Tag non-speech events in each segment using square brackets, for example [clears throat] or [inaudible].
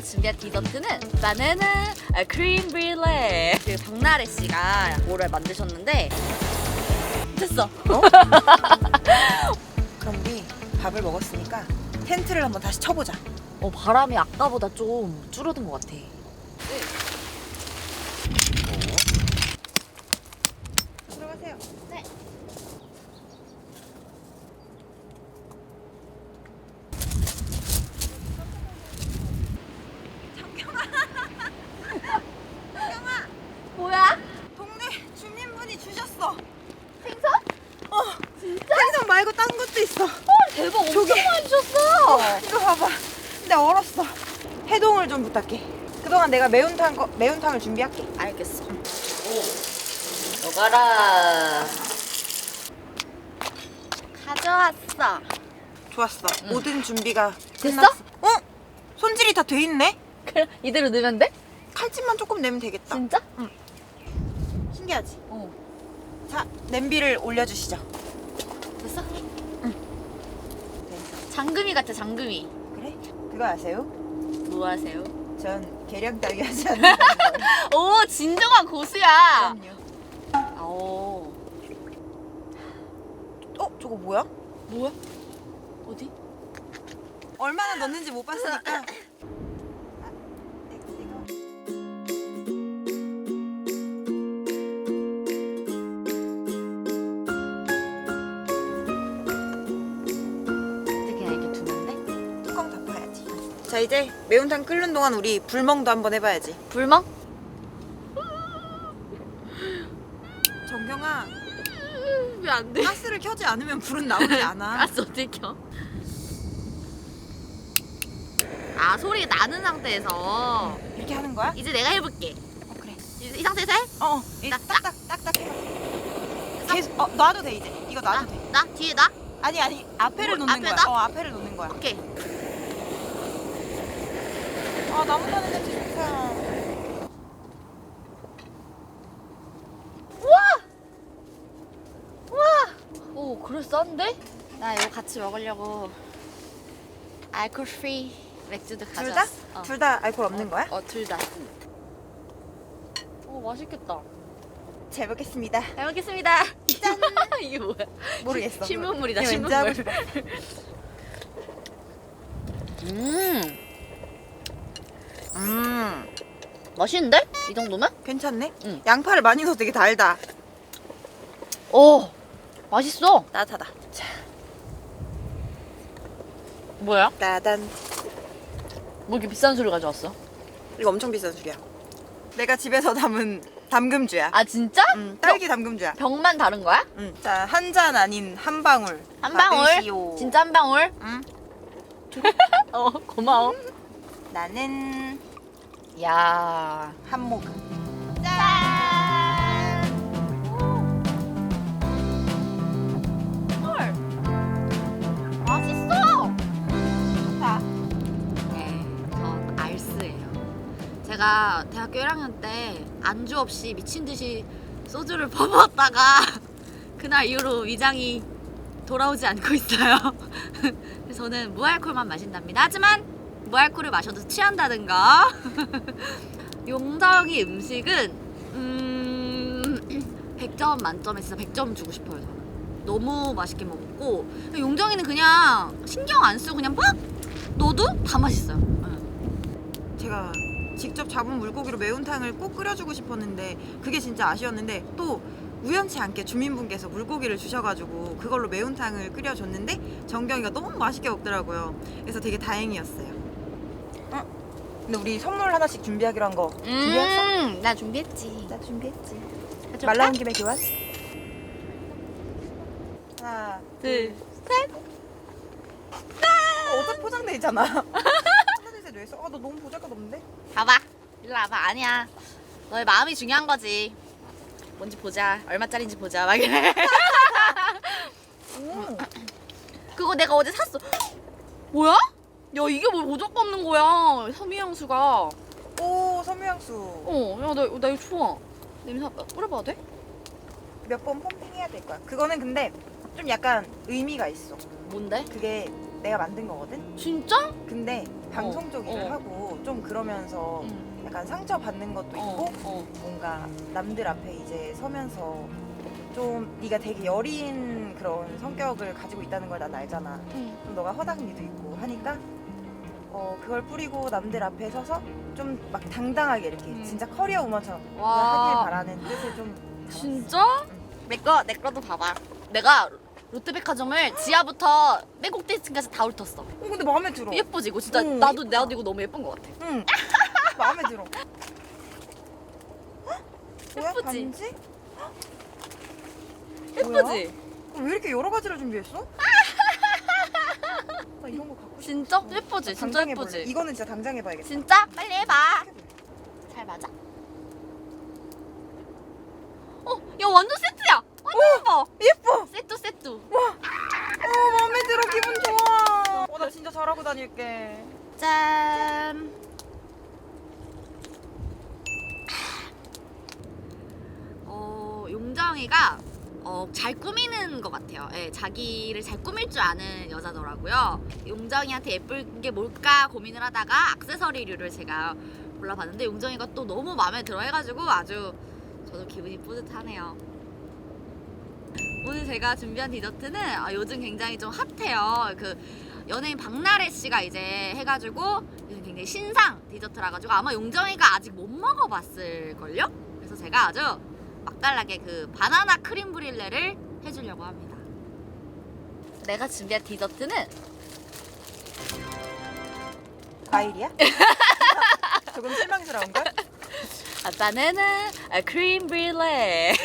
제가 준비한 디저트는 바나나 아, 크림 브릴레. 그 박나래 씨가 뭐를 만드셨는데 됐어. [laughs] 그럼 우리 밥을 먹었으니까 텐트를 한번 다시 쳐보자. 어 바람이 아까보다 좀 줄어든 것 같아. 들어가세요. 네. 뭐야? 동네 주민분이 주셨어. 생선? 어, 진짜? 생선 말고 딴 것도 있어. 대박 엄청 저기. 많이 주셨어. 이거 봐봐. 근데 얼었어. 해동을 좀 부탁해. 그동안 내가 매운탕 거, 매운탕을 준비할게. 알겠어. 먹어라. 가져왔어. 좋았어. 응. 모든 준비가 됐어? 끝났어. 어? 손질이 다 돼 있네? 그럼 이대로 넣으면 돼? 칼집만 조금 내면 되겠다. 진짜? 신기하지? 어. 자, 냄비를 올려주시죠. 됐어? 응. 장금이 같아 장금이. 그래? 그거 아세요? 뭐 하세요? 전 계량 따위 하지 걸. [laughs] 오 진정한 고수야. 그럼요. 오. 어? 저거 뭐야? 뭐야? 어디? 얼마나 넣는지 못 봤으니까. 자 이제 매운탕 끓는 동안 우리 불멍도 한번 해봐야지. 불멍? 정경아 왜 안 돼? 가스를 켜지 않으면 불은 나오지 않아. [laughs] 가스 어떻게 켜? 아 소리가 나는 상태에서 이렇게 하는 거야? 이제 내가 해볼게. 어 그래. 이, 이 상태에서 해? 어, 이 딱, 딱딱 딱딱 해봐. 계속 어 놔도 돼 이제. 이거 놔도 돼. 나 뒤에 나? 아니 아니 앞에를 뭐, 놓는 앞에다? 거야. 어 앞에를 놓는 거야. 오케이. 아 나무 타는 냄새 좋다. 오 그럴싸한데? 나 이거 같이 먹으려고 알코올 프리 맥주도 둘 다? 가져왔어. 어. 둘 다 알코올 없는 거야? 어, 둘 다. 오, 맛있겠다. 잘 먹겠습니다. 잘 먹겠습니다. 짠. [laughs] 이게 뭐야? 모르겠어. 신문물이다, 그냥 왠지 하고 신문물. 싶어. [laughs] 음, 음 맛있는데? 이 정도면? 괜찮네. 응. 양파를 많이 넣어서 되게 달다. 오, 맛있어. 따뜻하다. 뭐야? 따단. 뭐 이렇게 비싼 술을 가져왔어? 이거 엄청 비싼 술이야. 내가 집에서 담은 담금주야. 아, 진짜? 음, 딸기 담금주야. 병만 다른 거야? 음. 자, 한 잔 아닌 한 방울. 한 방울? 받으시오. 진짜 한 방울? 응. [laughs] 어, 고마워. 나는 야 한 모금. 짠! 헐! 맛있어! 좋다. 네, 전 알스예요. 제가 대학교 1학년 때 안주 없이 미친 듯이 소주를 [laughs] 퍼부었다가 그날 이후로 위장이 돌아오지 않고 있어요. 그래서 [laughs] 저는 무알콜만 마신답니다. 하지만 무알콜을 마셔도 취한다는 거. 용덕이 음식은 음 [clears throat] 100점 만점에 진짜 100점 주고 싶어요. 저는. 너무 맛있게 먹었고 용정이는 그냥 신경 안 쓰고 그냥 막 넣어도 다 맛있어요. 응. 제가 직접 잡은 물고기로 매운탕을 꼭 끓여주고 싶었는데 그게 진짜 아쉬웠는데 또 우연치 않게 주민분께서 물고기를 주셔가지고 그걸로 매운탕을 끓여줬는데 정경이가 너무 맛있게 먹더라고요. 그래서 되게 다행이었어요. 어? 근데 우리 선물 하나씩 준비하기로 한 거 준비했어? 음, 나 준비했지. 나 준비했지. 가져올까? 말 나온 김에 교환. 하나, 둘, 어, 어차피 포장돼 있잖아. [laughs] 포장돼 왜 써? 아, 너 너무 보잘것 없는데? 봐봐. 일로 와봐. 아니야. 너의 마음이 중요한 거지. 뭔지 보자. 얼마짜리인지 보자. 막 이래. [laughs] 오. 그거 내가 어제 샀어. [gasps] 뭐야? 야 이게 뭐 보조가 없는 거야. 섬유향수가. 오, 섬유향수. 어, 야, 나, 나 이거 좋아. 냄새 한번 뿌려봐도 돼? 몇 번 펌핑해야 될 거야. 그거는 근데 좀 약간 의미가 있어. 뭔데? 그게 내가 만든 거거든. 진짜? 근데 방송 어, 쪽 일을 어. 하고 좀 그러면서 응. 약간 상처 받는 것도 어, 있고 어. 뭔가 남들 앞에 이제 서면서 좀 네가 되게 여린 그런 성격을 가지고 있다는 걸 난 알잖아. 응. 좀 너가 허당미도 있고 하니까 어 그걸 뿌리고 남들 앞에 서서 좀 막 당당하게 이렇게 음. 진짜 커리어 우먼처럼 와. 하길 바라는 뜻을 좀 담았어. 진짜? 내거 내 거도 봐봐. 내가 롯데백화점을 지하부터 맨 꼭대기층까지 다 훑었어. 어, 근데 마음에 들어. 예쁘지 이거 진짜 응, 나도 예쁘다. 나도 이거 너무 예쁜 것 같아. 응. [laughs] 마음에 들어. 뭐야 예쁘지? 반지? 예쁘지? 어, 왜 이렇게 여러 가지를 준비했어? [laughs] 진짜 예쁘지? 진짜 당장 해볼래. 예쁘지? 이거는 진짜 당장 해봐야겠다. 진짜? 빨리 해봐. 잘 맞아? 어, 야 완전 세트야. 완전 예뻐. 예뻐. 세트 세트. 어 마음에 들어 기분 좋아. 어, 나 진짜 잘하고 다닐게. 짠. 어, 용정이가 어, 잘 꾸미는 것 같아요. 예, 자기를 잘 꾸밀 줄 아는 여자더라고요. 용정이한테 예쁜 게 뭘까 고민을 하다가 액세서리류를 제가 골라봤는데 용정이가 또 너무 마음에 들어 해가지고 아주 저도 기분이 뿌듯하네요. 오늘 제가 준비한 디저트는 아, 요즘 굉장히 좀 핫해요. 그 연예인 박나래 씨가 이제 해가지고 요즘 굉장히 신상 디저트라 가지고 아마 용정이가 아직 못 먹어봤을 걸요. 그래서 제가 아주 맛깔나게 그 바나나 크림 브릴레를 해주려고 합니다. 내가 준비한 디저트는 과일이야? [laughs] 조금 실망스러운걸? 아, 바나나 아, 크림 브릴레. [laughs]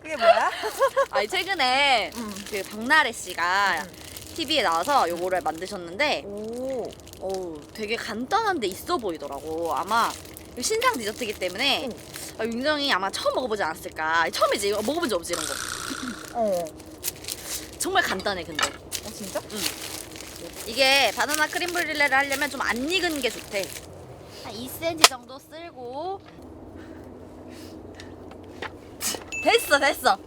그게 뭐야? [laughs] 아 최근에 음. 그 박나래 씨가 TV에 나와서 요거를 만드셨는데 오. 어우 되게 간단한데 있어 보이더라고. 아마 이거 신상 디저트이기 때문에 아, 윤정이 아마 처음 먹어보지 않았을까. 처음이지 이거 먹어본 적 없지 이런 거. 어. 정말 간단해 근데. 어 진짜? 이게 바나나 크림 브릴레를 하려면 좀 안 익은 게 좋대. 한 2cm 정도 쓸고 됐어 됐어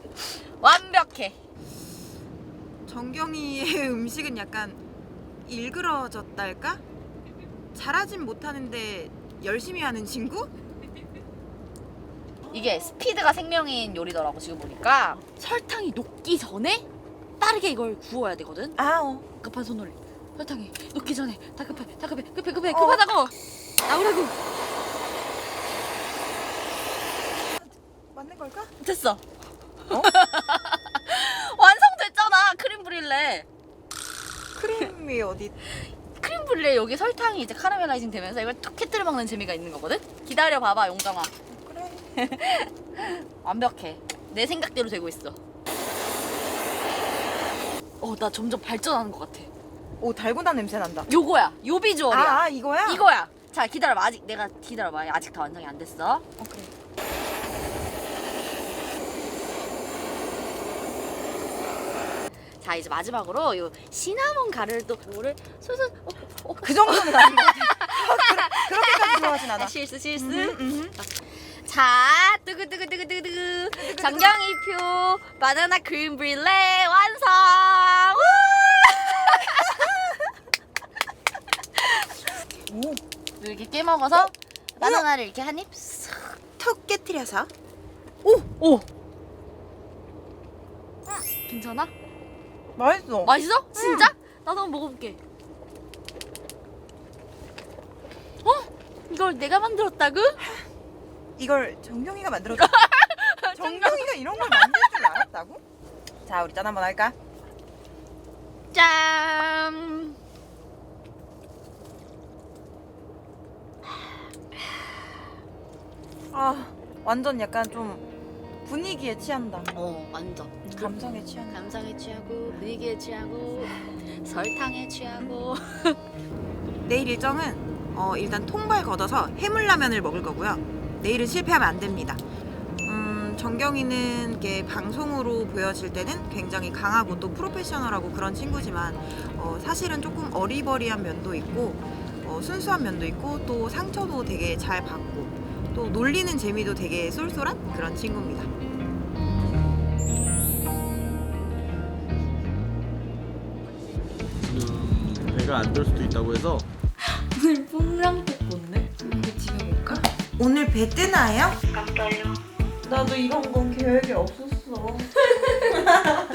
완벽해. 정경이의 [laughs] 음식은 약간 일그러졌달까? 잘하진 못하는데 열심히 하는 친구? 이게 스피드가 생명인 요리더라고 지금 보니까 설탕이 녹기 전에 빠르게 이걸 구워야 되거든. 아 어. 급한 손놀이. 설탕이 녹기 전에 다 급해 다 급해 급해 급해 어. 급하다고 나오라고 맞는 걸까? 됐어. 어? [laughs] 완성됐잖아 크림 브릴레. 크림이 어디? 브릴레 여기 설탕이 이제 카라멜라이징 되면서 이걸 툭 깨뜨려 먹는 재미가 있는 거거든. 기다려 봐봐 용정아. 그래. [laughs] 완벽해. 내 생각대로 되고 있어. 어나 점점 발전하는 것 같아. 오 달고나 냄새 난다. 요거야. 요 비주얼이야. 아, 아 이거야? 이거야. 자 기다려봐. 아직 내가 기다려봐. 아직 다 완성이 안 됐어. 어 그래. 자 이제 마지막으로 요 시나몬 가루를 또 요거를 솔솔 어, 어, 그 정도는 아닌 것 같아. 그렇- 그렇게까지 좋아하진 않아. 아, 실수 실수. 음, 음. 자 두구두구두구두구 정경이표 바나나 크림 브릴레 완성. 오. 이렇게 깨 먹어서 바나나를 이렇게 한 입. 싹. 턱 깨트려서. 오. 괜찮아? 맛있어. 맛있어? 진짜? 나도 한번 먹어볼게. 어? 이걸 내가 만들었다고? 이걸 정경이가 만들었다. [laughs] 정경이가 이런 걸 만들 줄 알았다고? 자 우리 짠 한번 할까? 짠. 아 완전 약간 좀 분위기에 취한다. 어, 완전. 감성에 취한다. 감성에 취하고 분위기에 취하고 설탕에 취하고. 내일 일정은 어, 일단 통발 걷어서 해물라면을 먹을 거고요. 내일은 실패하면 안 됩니다. 음, 정경이는 이게 방송으로 보여질 때는 굉장히 강하고 또 프로페셔널하고 그런 친구지만 어, 사실은 조금 어리버리한 면도 있고 어, 순수한 면도 있고 또 상처도 되게 잘 받고 또 놀리는 재미도 되게 쏠쏠한 그런 친구입니다. 얘기가 안 될 수도 있다고 해서 오늘 뽕랑복 본데? 우리 집에 볼까? 오늘 배 뜨나요? 깜짝이야. 나도 이런 건 계획이 없었어. [laughs] [laughs]